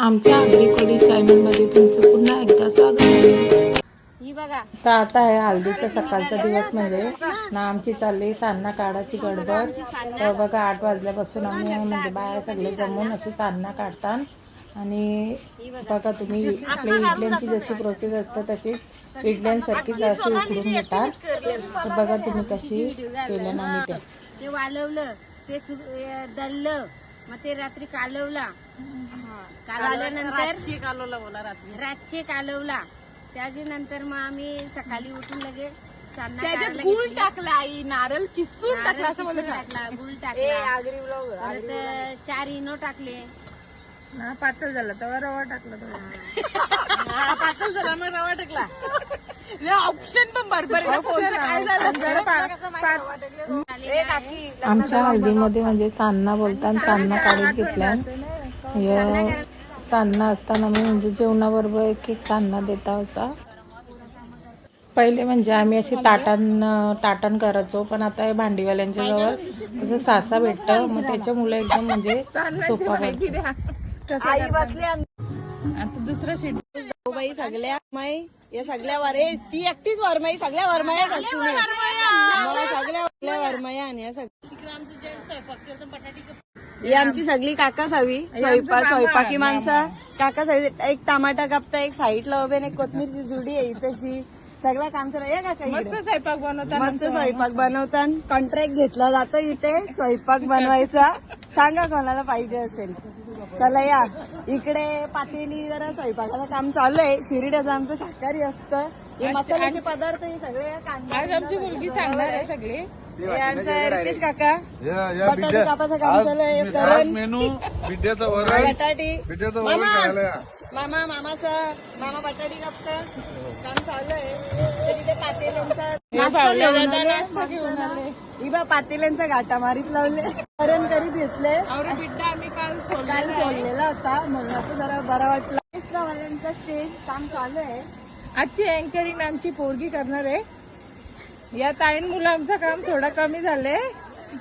आमच्या आगरी कोळी चॅनलमध्ये तुमचं पुन्हा एकदा स्वागत आहे. ही बघा. तर आता आहे हल्दीचा सकाळचा दिवस म्हणजे ना. आमची चालली सान्ना काढायची गडबड. तर बघा आठ वाजल्यापासून आम्ही म्हणजे बाया सगळे जमून अशी सान्ना काढतात. आणि बघा. तुम्ही आपल्या इडल्यांची जशी प्रोसेस असते तशी इडल्यांसारखीच अशी उकडून घेतात. तर बघा तुम्ही कशी केलं आम्ही ते. ते वालवलं ते दळलं मग ते रात्री कालवला. कालवल्यानंतर रातचे कालवला त्याच्यानंतर मग आम्ही सकाळी उठून लगे गुळ. टाकला आई नारळ किसून टाकला असं बोलत टाकला गुळ टाकला. परत चार इनो टाकले. पातळ झालं तर रवा टाकला पातळ झाला मग रवा टाकला. ऑप्शन पण काकी, आमच्या हळदीमध्ये म्हणजे सान्ना बोलताना सान्ना काढून घेतल्या. या सान्ना असताना मी म्हणजे जेवणाबरोबर एक एक सान्ना देता असा. पहिले म्हणजे आम्ही अशी ताटान ताटण करायचो पण आता हे भांडीवाल्यांच्या जवळ असं सासा भेटतं. मग त्याच्यामुळे एकदम म्हणजे सोपा आई बसली आता दुसरं सीट बाई सगळ्या माई या सगळ्या वर ती एकटीच वरमाई सगळ्या वरमाया तुम्ही मग सगळ्या सगळ्या वरमाया आणि या सगळ्या. ही आमची सगळी काकाच हवी स्वयंपाक स्वयंपाकी माणसं. काकाच हवी एक टमाटा कापता एक साईडला उभे आणि एक कोथमीरची जुडी आहे तशी सगळं काम करा या काका इकडे. स्वयंपाक बनवता मस्त स्वयंपाक बनवताना. कॉन्ट्रॅक्ट घेतला जातो इथे स्वयंपाक बनवायचा. सांगा कोणाला पाहिजे असेल. चला या. इकडे पातेली जरा स्वयंपाकाचं काम चालू आहे. शिरीड्याचं आमचं शाकाहारी असतं. हे मसाल्याचे पदार्थ हे सगळे कांदा आमची मुलगी सांगणार आहे. सगळी. हे आमचं रितेश काका. या या बटाटे बिड्या कापाचं काम चालू आहे. आज करण. मेनू बिड्याचं वरण. बटाटी. बिड्याचं वरण मामा. खायला. मामा मामाचं मामा बटाटी कापतं. काम चालू आहे. तर तिथे पातेल्यांचा नाश्ता घेऊन आले. ही बा पातेल्यांचा गाठा मारीत लावले. करण करीत घेतले काल सोडलेला होता. म्हणून आता जरा बरा वाटला. वाल्यांचा स्टेज काम चालू आहे. आजची अँकरिंग आमची पोरगी करणार आहे. या ताईन मुलं आमचं काम थोडं कमी झालंय.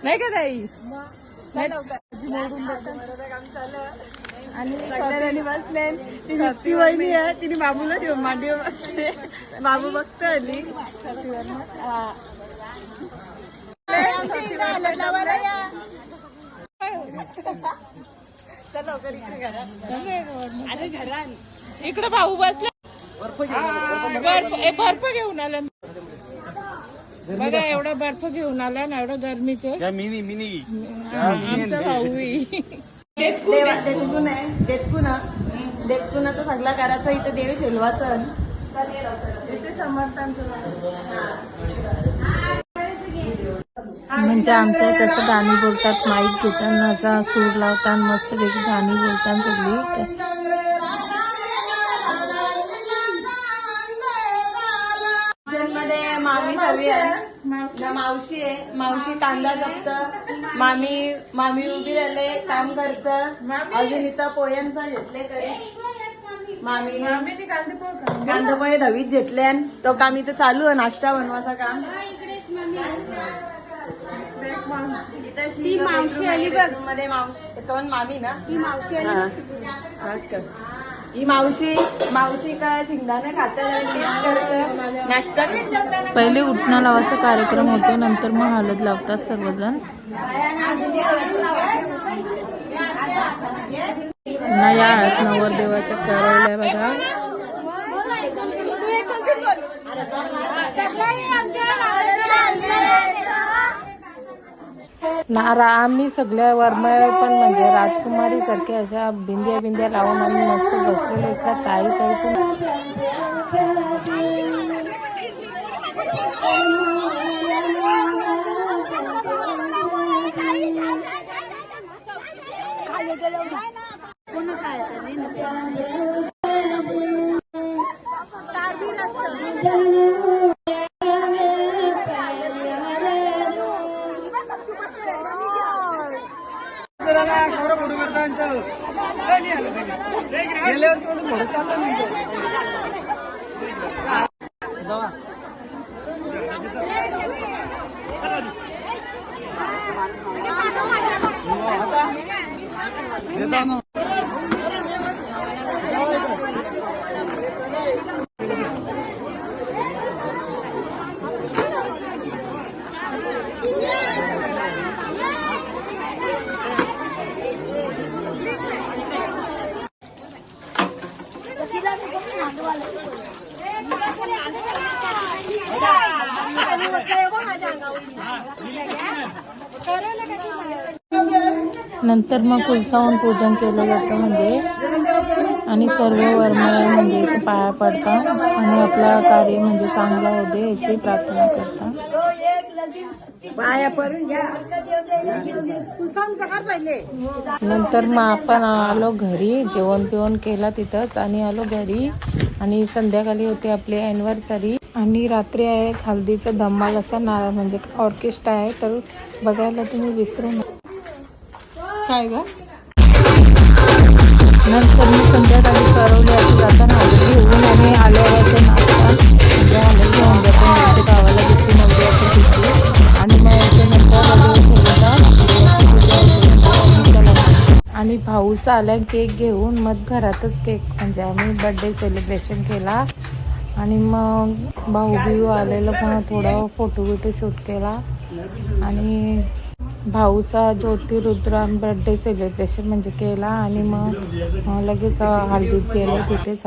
नाही का ताई. आणि सगळ्यांनी बसले. ती वहिनी आहे. तिने बाबूला ठेवून मांडीवर बसले. बाबू बघतो आली. हा. चल लवकर इकडे घरात. अरे घरात. इकडे भाऊ बसला. बर्फ ए, बर्फ घेऊन आला. बघा एवढा बर्फ घेऊन आला ना एवढं गरमीचे. या मिनी मिनी. आमचा भाऊ देवा देतकून आहे देतकून देतकून तर सगळा करायचा इथं देव शेलवाचं. म्हणजे आमच्या कसं गाणी बोलतात माईक घेताना असा सूर लावतात मस्त पैकी गाणी बोलतात सगळी. मामी सवी आहे. ना मावशी आहे. मावशी कांदा कापत मामी मामी उभी राहिले काम करत. अजून इथं पोह्यांचा घेतले तरी. मामीने कांदा पोहे दवीत घेतले तो काम इथं चालू आहे नाश्ता बनवायचा काम. ती मावशी आली बघ. मध्ये मावशी कोण मामी ना ती मावशी आली ही मावशी मावशी का शिंगदाणे खात्याला नाश्ता पहिले उठणं लावायचा कार्यक्रम होतो नंतर मग हळद लावतात सर्वजण. या आहेत नवरदेवाच्या करवल्या बघा. ना रा आम्ही सगळ्या वर्मळ पण म्हणजे राजकुमारी सारख्या अशा बिंद्या बिंद्या लावून आम्ही मस्त बसलेलो. एका ताई साई पण तुमचं काय नाही आलं पाहिजे गेल्यावर थोडं घोडं चाललं नाही जावा आता नंतर मग कुलसावून पूजन केलं जातं म्हणजे. आणि सर्व वर्मळ म्हणजे पाया पडतात आणि आपला कार्य म्हणजे चांगला दे याची प्रार्थना करतात पाया पडून घ्या. पहिले नंतर मग आपण आलो घरी जेवण पिवण केला तिथंच आणि आलो घरी. आणि संध्याकाळी होती आपली अॅनिव्हर्सरी आणि रात्री आहे हल्दीचा धम्माल असा ना म्हणजे ऑर्केस्ट्रा आहे तर बघायला तुम्ही विसरू नका. काय ग? नंतर मी संध्याकाळी करवली असं जाताना घेऊन आम्ही आल्यावरचं नाश्ता. म्हणजे जातो. म्हणजे गावाला घेतली नव्हती असं तिथे. आणि मग याच्यानंतर आणि भाऊसा आला केक घेऊन. मग घरातच केक म्हणजे आम्ही बर्थडे सेलिब्रेशन केला. आणि मग भाऊ बिऊ आलेलं पण थोडं फोटो बिटो शूट केला. आणि भाऊचा ज्योतिरुद्र बर्थडे सेलिब्रेशन म्हणजे केला. आणि मग लगेच हळदीत गेलो तिथेच